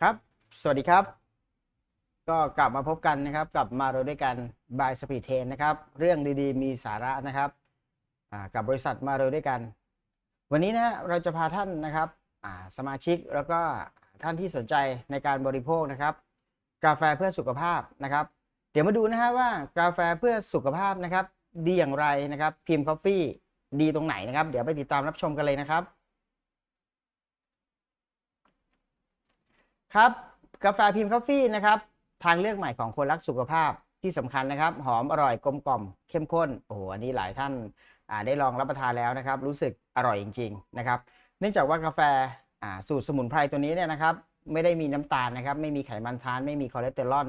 ครับ สวัสดีครับ ก็กลับมาพบกันนะครับ กับมาเราด้วยกันบายสปีดเทนนะครับ เรื่องดีๆ มีสาระนะครับกับบริษัทมาเราด้วยกัน วันนี้นะเราจะพาท่านนะครับสมาชิกแล้วก็ท่านที่สนใจในการบริโภคนะครับ กาแฟเพื่อสุขภาพนะครับ เดี๋ยวมาดูนะฮะว่ากาแฟเพื่อสุขภาพนะครับ ดีอย่างไรนะครับพิมพ์คอฟฟี่ดีตรงไหนนะครับ เดี๋ยวไปติดตามรับชมกันเลยนะครับ ครับ กาแฟพิมพ์คอฟฟี่นะครับ ทางเลือกใหม่ของคนรักสุขภาพที่สำคัญนะครับ หอมอร่อยกลมกล่อมเข้มข้นโอ้โหอันนี้หลายท่านาได้ลองรับประทานแล้วนะครับ รู้สึกอร่อยจริง ๆ นะครับ เนื่องจากว่ากาแฟาสูตรสมุนไพรตัวนี้เนี่ยนะครับ ไม่ได้มีน้ำตาลนะครับ ไม่มีไขมันทาน ไม่มีคอเลสเตอรอล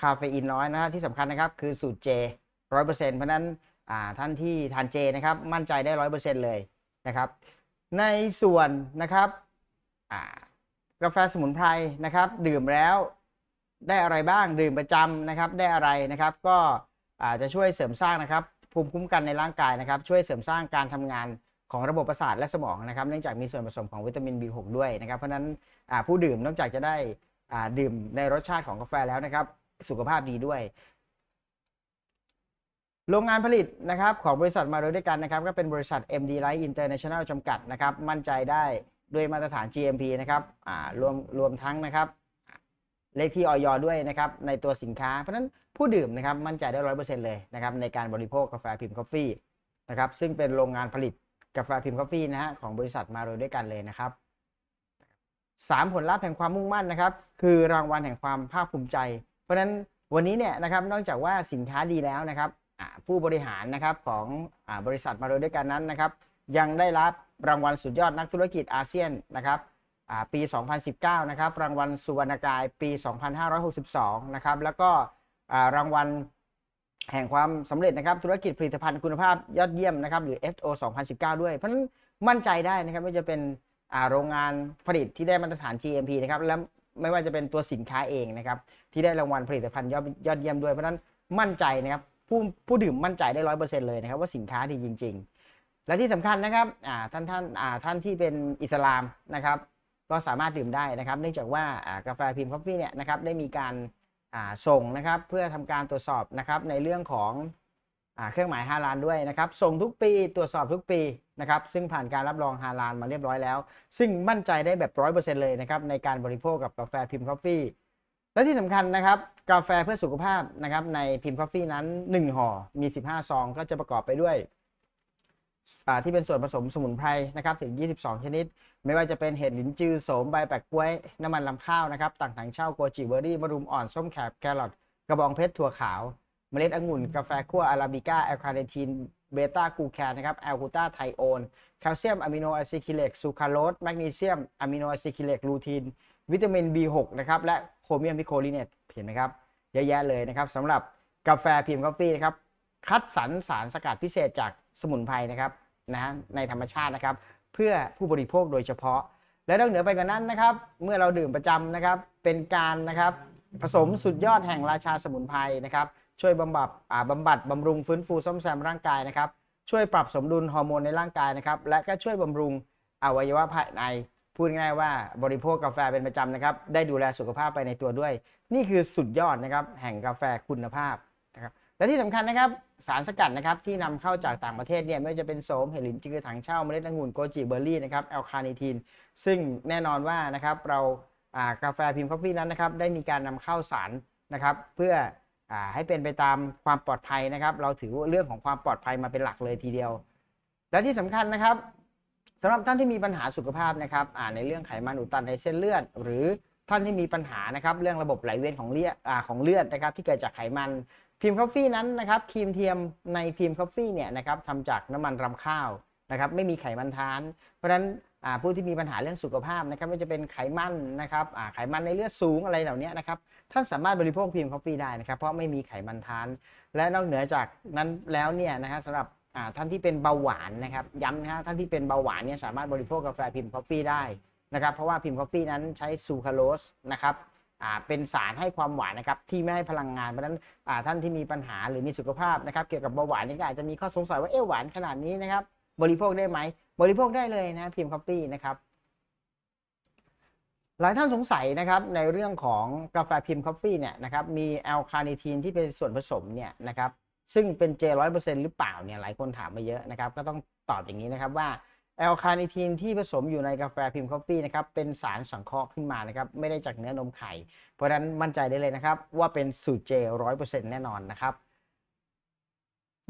คาเฟอีนน้อยนะฮะที่สำคัญนะครับคือสูตรเจร้อยเปอร์เซ็นต์เพราะนั้นท่านที่ทานเจนะครับ มั่นใจได้ร้อยเปอร์เซ็นต์เลยนะครับ ในส่วนนะครับ กาแฟสมุนไพรนะครับ ดื่มแล้วได้อะไรบ้างดื่มประจำนะครับ ได้อะไรนะครับ ก็อาจจะช่วยเสริมสร้างนะครับ ภูมิคุ้มกันในร่างกายนะครับ ช่วยเสริมสร้างการทำงานของระบบประสาทและสมองนะครับ เนื่องจากมีส่วนผสมของวิตามิน B6 ด้วยนะครับ เพราะฉะนั้นผู้ดื่มนอกจากจะได้ดื่มในรสชาติของกาแฟแล้วนะครับ สุขภาพดีด้วยโรงงานผลิตนะครับของบริษัทมาโดยด้วยกันนะครับ ก็เป็นบริษัท MD Light International จำกัดนะครับ มั่นใจได้ ด้วยมาตรฐาน GMP นะครับรวมรวมทั้งนะครับเลขที่ออยด้วยนะครับในตัวสินค้า เพราะฉะนั้นผู้ดื่มนะครับมั่นใจได้ร้อยเปอร์เซ็นต์เลยนะครับในการบริโภคกาแฟพิมพ์คอฟฟี่นะครับซึ่งเป็นโรงงานผลิตกาแฟพิมพ์คอฟฟี่นะฮะของบริษัทมาโดยด้วยกันเลยนะครับสามผลลัพธ์แห่งความมุ่งมั่นนะครับ คือรางวัลแห่งความภาคภูมิใจ เพราะฉะนั้นวันนี้เนี่ยนะครับนอกจากว่าสินค้าดีแล้วนะครับผู้บริหารนะครับของอบริษัทมาโดยด้วยกันนั้นนะครับ ยังได้รับ รางวัลสุดยอดนักธุรกิจอาเซียนนะครับปี 2019 นะครับ รางวัลสุวรรณกายปี 2562 นะครับ แล้วก็รางวัลแห่งความสำเร็จนะครับ ธุรกิจผลิตภัณฑ์คุณภาพยอดเยี่ยมนะครับ หรือ SO 2019 ด้วย เพราะฉะนั้นมั่นใจได้นะครับว่าจะเป็นโรงงานผลิตที่ได้มาตรฐาน GMP นะครับ และไม่ว่าจะเป็นตัวสินค้าเองนะครับ ที่ได้รางวัลผลิตภัณฑ์ยอดยอดเยี่ยมด้วย เพราะฉะนั้นมั่นใจนะครับผู้ผู้ดื่มมั่นใจได้ร้อยเปอร์เซ็นต์เลยนะครับว่าสินค้าดีจริง ๆ และที่สำคัญนะครับท่านท่านท่านที่เป็นอิสลามนะครับ ก็สามารถดื่มได้นะครับ เนื่องจากว่ากาแฟพิมพ์คอฟฟี่เนี่ยนะครับได้มีการส่งนะครับเพื่อทำการตรวจสอบนะครับในเรื่องของอเครื่องหมายฮาลาลด้วยนะครับ ส่งทุกปีตรวจสอบทุกปีนะครับ ซึ่งผ่านการรับรองฮาลาลมาเรียบร้อยแล้ว ซึ่งมั่นใจได้แบบร้อยเปอร์เซ็นต์เลยนะครับในการบริโภคกับกาแฟพิมพ์คอฟฟี่และที่สำคัญนะครับ กาแฟเพื่อสุขภาพนะครับในพิมพ์คอฟฟี่นั้น 1ห่อมี 15 ซอง ก็จะประกอบไปด้วย ที่เป็นส่วนผสมสมุนไพรนะครับถึง 22 ชนิด ไม่ว่าจะเป็นเห็ดหลินจือโสมใบแปะกล้วย น้ำมันลำข้าวนะครับต่างถังเช่าโกจิเบอร์รี่มะรุมอ่อนส้มแขกแครอทกระบองเพชรถั่วขาว เมล็ดองุ่น กาแฟคั่วอาราบิก้าแอลคาเนทีนเบต้ากูแคนนะครับแอลกูตาไทโอนแคลเซียมอะมิโนอะซิคิเลกซูคราโรสแมกนีเซียมอะมิโนอะซิคิเลกลูทีนวิตามิน B6 นะครับและโครเมียมพิโคลิเนตเห็นไหมครับเยอะแยะเลยนะครับสำหรับกาแฟพิมพ์กาแฟนะครับคัดสรรสารสกัดพิเศษจากสมุนไพรนะครับ นะในธรรมชาตินะครับ เพื่อผู้บริโภคโดยเฉพาะ และนอกเหนือไปกว่านั้นนะครับ เมื่อเราดื่มประจำนะครับ เป็นการนะครับผสมสุดยอดแห่งราชาสมุนไพรนะครับ ช่วยบำบัดบำบัดบำรุงฟื้นฟูซ่อมแซมร่างกายนะครับ ช่วยปรับสมดุลฮอร์โมนในร่างกายนะครับ และก็ช่วยบำรุงอวัยวะภายใน พูดง่ายว่าบริโภคกาแฟเป็นประจำนะครับ ได้ดูแลสุขภาพไปในตัวด้วย นี่คือสุดยอดนะครับ แห่งกาแฟคุณภาพ และที่สำคัญนะครับสารสกัดนะครับที่นำเข้าจากต่างประเทศเนี่ยไม่ว่าจะเป็นโสมเห็ดหลินจือถังเช่าเมล็ดองุ่นโกจิเบอร์รี่นะครับแอลคาเนทีนซึ่งแน่นอนว่านะครับเรากาแฟพิมพ์คอฟฟี่นั้นนะครับได้มีการนำเข้าสารนะครับเพื่ออให้เป็นไปตามความปลอดภัยนะครับ เราถือเรื่องของความปลอดภัยมาเป็นหลักเลยทีเดียว และที่สำคัญนะครับสำหรับท่านที่มีปัญหาสุขภาพนะครับในเรื่องไขมันอุดตันในเส้นเลือด หรือท่านที่มีปัญหานะครับเรื่องระบบไหลเวียนของเลือดของเลือดนะครับที่เกิดจากไขมัน พิมพ์คอฟฟี่นั้นนะครับครีมเทียมในพิมพ์คอฟฟี่เนี่ยนะครับทำจากน้ำมันรำข้าวนะครับไม่มีไขมันทาน เพราะฉะนั้นผู้ที่มีปัญหาเรื่องสุขภาพนะครับไม่จะเป็นไขมันนะครับไขมันในเลือดสูงอะไรเหล่านี้นะครับท่านสามารถบริโภคพิมพ์คอฟฟี่ได้นะครับ เพราะไม่มีไขมันทาน และนอกเหนือจากนั้นแล้วเนี่ยนะฮะสำหรับท่านที่เป็นเบาหวานนะครับย้ำนะฮะท่านที่เป็นเบาหวานเนี่ยสามารถบริโภคกาแฟพิมพ์คอฟฟี่ได้นะครับเพราะว่าพิมพ์คอฟฟี่นั้นใช้ซูคราโรสนะครับ เป็นสารให้ความหวานนะครับที่ไม่ให้พลังงานเพราะฉะนั้นท่านที่มีปัญหาหรือมีสุขภาพนะครับเกี่ยวกับเบาหวานนี่ก็อาจจะมีข้อสงสัยว่าเอ๊ะหวานขนาดนี้นะครับบริโภคได้ไหมบริโภคได้เลยนะพิมพ์คอฟฟี่นะครับหลายท่านสงสัยนะครับในเรื่องของกาแฟพิมพ์คอฟฟี่เนี่ยนะครับมีแอลคาเนทีนที่เป็นส่วนผสมเนี่ยนะครับซึ่งเป็นเจร้อยเปอร์เซ็นต์หรือเปล่าเนี่ยหลายคนถามมาเยอะนะครับก็ต้องตอบอย่างนี้นะครับว่า แอลคาเนทีนที่ผสมอยู่ในกาแฟพิมพ์คอฟฟี่นะครับเป็นสารสังเคราะห์ขึ้นมานะครับไม่ได้จากเนื้อนมไข่ เพราะฉะนั้นมั่นใจได้เลยนะครับว่าเป็นสูตรเจร้อยเปอร์เซ็นต์แน่นอนนะครับ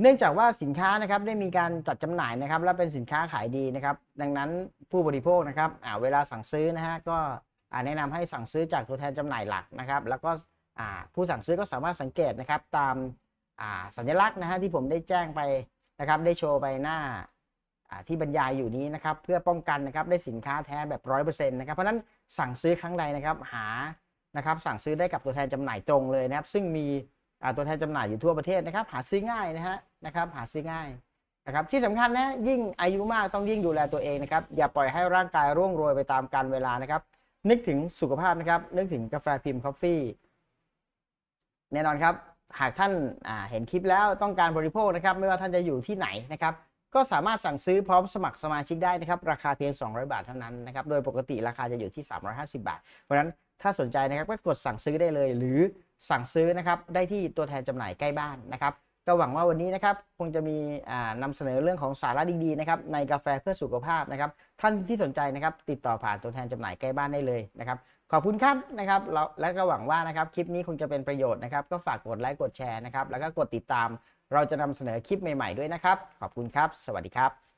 เนื่องจากว่าสินค้านะครับได้มีการจัดจำหน่ายนะครับและเป็นสินค้าขายดีนะครับดังนั้นผู้บริโภคนะครับเวลาสั่งซื้อนะฮะก็แนะนำให้สั่งซื้อจากตัวแทนจำหน่ายหลักนะครับแล้วก็ผู้สั่งซื้อก็สามารถสังเกตนะครับตามสัญลักษณ์นะฮะที่ผมได้แจ้งไปนะครับได้โชว์ไปหน้า ที่บรรยายอยู่นี้นะครับเพื่อป้องกันนะครับได้สินค้าแท้แบบร้อยเปอร์เซ็นต์นะครับเพราะนั้นสั่งซื้อครั้งใดนะครับหานะครับสั่งซื้อได้กับตัวแทนจำหน่ายตรงเลยนะครับ ซึ่งมีตัวแทนจำหน่ายอยู่ทั่วประเทศนะครับ หาซื้อง่ายนะฮะนะครับหาซื้อง่ายนะครับที่สำคัญนะยิ่งอายุมากต้องยิ่งดูแลตัวเองนะครับอย่าปล่อยให้ร่างกายร่วงโรยไปตามกาลเวลานะครับ นึกถึงสุขภาพนะครับนึกถึงกาแฟพิมพ์คอฟฟี่แน่นอนครับหากท่านเห็นคลิปแล้วต้องการบริโภคนะครับ ไม่ว่าท่านจะอยู่ที่ไหนนะครับ ก็สามารถสั่งซื้อพร้อมสมัครสมาชิกได้นะครับ ราคาเพียง 200 บาทเท่านั้นนะครับ โดยปกติราคาจะอยู่ที่ 350 บาท เพราะฉะนั้นถ้าสนใจนะครับก็กดสั่งซื้อได้เลย หรือสั่งซื้อนะครับได้ที่ตัวแทนจำหน่ายใกล้บ้านนะครับก็หวังว่าวันนี้นะครับคงจะมีอ่านำเสนอเรื่องของสาระดีๆนะครับในกาแฟเพื่อสุขภาพนะครับ ท่านที่สนใจนะครับติดต่อผ่านตัวแทนจำหน่ายใกล้บ้านได้เลยนะครับ ขอบคุณครับนะครับแล้วและก็หวังว่านะครับคลิปนี้คงจะเป็นประโยชน์นะครับ ก็ฝากกดไลค์กดแชร์นะครับแล้วก็กดติดตาม เราจะนำเสนอคลิปใหม่ ๆ ด้วยนะครับ ขอบคุณครับ สวัสดีครับ